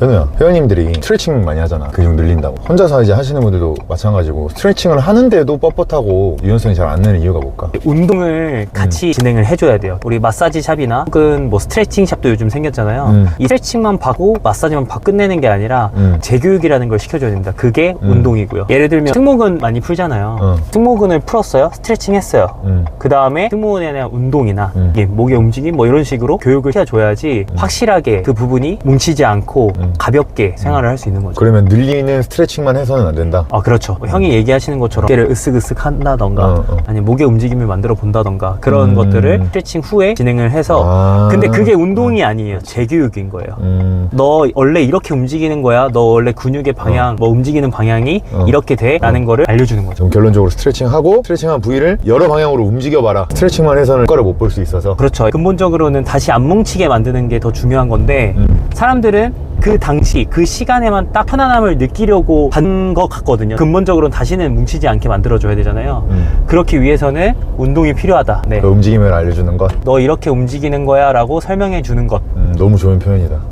현우야 회원님들이 스트레칭 많이 하잖아 근육 늘린다고 혼자서 이제 하시는 분들도 마찬가지고 스트레칭을 하는데도 뻣뻣하고 유연성이 잘안 되는 이유가 뭘까? 운동을 같이 진행을 해줘야 돼요. 우리 마사지 샵이나 혹은 뭐 스트레칭 샵도 요즘 생겼잖아요. 음. 이 스트레칭만 받고 마사지만 받고 끝내는 게 아니라 음. 재교육이라는 걸 시켜줘야 됩니다. 그게 음. 운동이고요. 예를 들면 승모근 많이 풀잖아요. 어. 승모근을 풀었어요. 스트레칭 했어요. 음. 그 다음에 승모근에 대한 운동이나 음. 이게 목의 움직임 뭐 이런 식으로 교육을 시켜줘야지 확실하게 그 부분이 뭉치지 않고 음. 가볍게 생활을 할 수 있는 거죠. 그러면 늘리는 스트레칭만 해서는 안 된다? 아 그렇죠 뭐 형이 얘기하시는 것처럼 어깨를 으쓱으쓱 한다던가 어, 어. 아니 목의 움직임을 만들어 본다던가 그런 음. 것들을 스트레칭 후에 진행을 해서 아. 근데 그게 운동이 아니에요 재교육인 거예요 음. 너 원래 이렇게 움직이는 거야 너 원래 근육의 방향 뭐 움직이는 방향이 어. 이렇게 돼 라는 거를 알려주는 거죠 좀 결론적으로 스트레칭하고 스트레칭한 부위를 여러 방향으로 움직여봐라 스트레칭만 해서는 효과를 못 볼 수 있어서 그렇죠 근본적으로는 다시 안 뭉치게 만드는 게 더 중요한 건데 음. 사람들은 그 당시 그 시간에만 딱 편안함을 느끼려고 한 것 같거든요 근본적으로는 다시는 뭉치지 않게 만들어줘야 되잖아요 음. 그렇기 위해서는 운동이 필요하다. 네. 그 움직임을 알려주는 것 너 이렇게 움직이는 거야 라고 설명해 주는 것. 음, 너무 좋은 표현이다